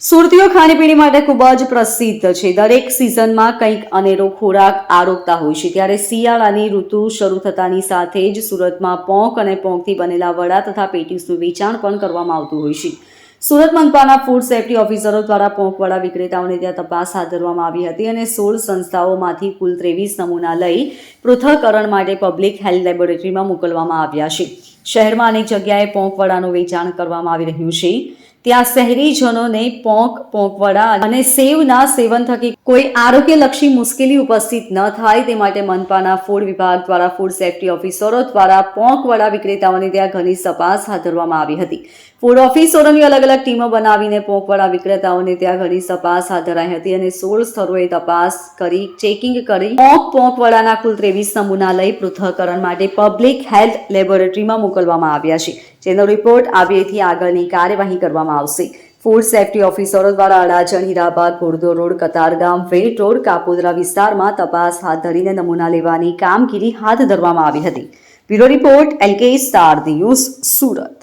સુરતીઓ ખાણીપીણી માટે ખૂબ જ પ્રસિદ્ધ છે. દરેક સિઝનમાં કંઈક અનેરો ખોરાક આરોગતા હોય છે. ત્યારે શિયાળાની ઋતુ શરૂ થતાની સાથે જ સુરતમાં પોંક અને પોંકથી બનેલા વડા તથા પેટીસનું વેચાણ પણ કરવામાં આવતું હોય છે. સુરત મનપાના ફૂડ સેફ્ટી ઓફિસરો દ્વારા પોંકવાળા વિક્રેતાઓને ત્યાં તપાસ હાથ ધરવામાં આવી હતી અને સોળ સંસ્થાઓમાંથી કુલ ત્રેવીસ નમૂના લઈ પૃથ્થકરણ માટે પબ્લિક હેલ્થ લેબોરેટરીમાં મોકલવામાં આવ્યા છે. શહેરમાં અનેક જગ્યાએ પોંકવાડાનું વેચાણ કરવામાં આવી રહ્યું છે. ત્યાં શહેરીજનોને પોંક, પોંકવડા અને સેવના સેવન થકી કોઈ આરોગ્યલક્ષી મુશ્કેલી ઉપસ્થિત ન થાય તે માટે મનપાના ફૂડ વિભાગ દ્વારા ફૂડ સેફ્ટી ઓફિસરો દ્વારા પોંકવડા વિક્રેતાઓની ત્યાં ઘણી તપાસ હાથ ધરવામાં આવી હતી. ફૂડ ઓફિસરોની અલગ અલગ ટીમો બનાવીને પોંકવડા વિક્રેતાઓને ત્યાં ઘણી તપાસ હાથ ધરાઈ હતી અને સોળ સ્થળોએ તપાસ કરી, ચેકિંગ કરી પોંક, પોંકવડાના કુલ ત્રેવીસ નમૂના લઈ પૃથ્થકરણ માટે પબ્લિક હેલ્થ લેબોરેટરીમાં મોકલવામાં આવ્યા છે. જેનો રિપોર્ટ આવ્યેથી આગળની કાર્યવાહી કરવામાં આવશે. ફૂડ સેફટી ઓફિસરો દ્વારા અડાજણ હીરાબાગ ઘોડદો રોડ કતારગામ વેટ રોડ, કાપોદરા વિસ્તારમાં તપાસ હાથ ધરીને નમૂના લેવાની કામગીરી હાથ ધરવામાં આવી હતી. Bureau report LK star news, Surat.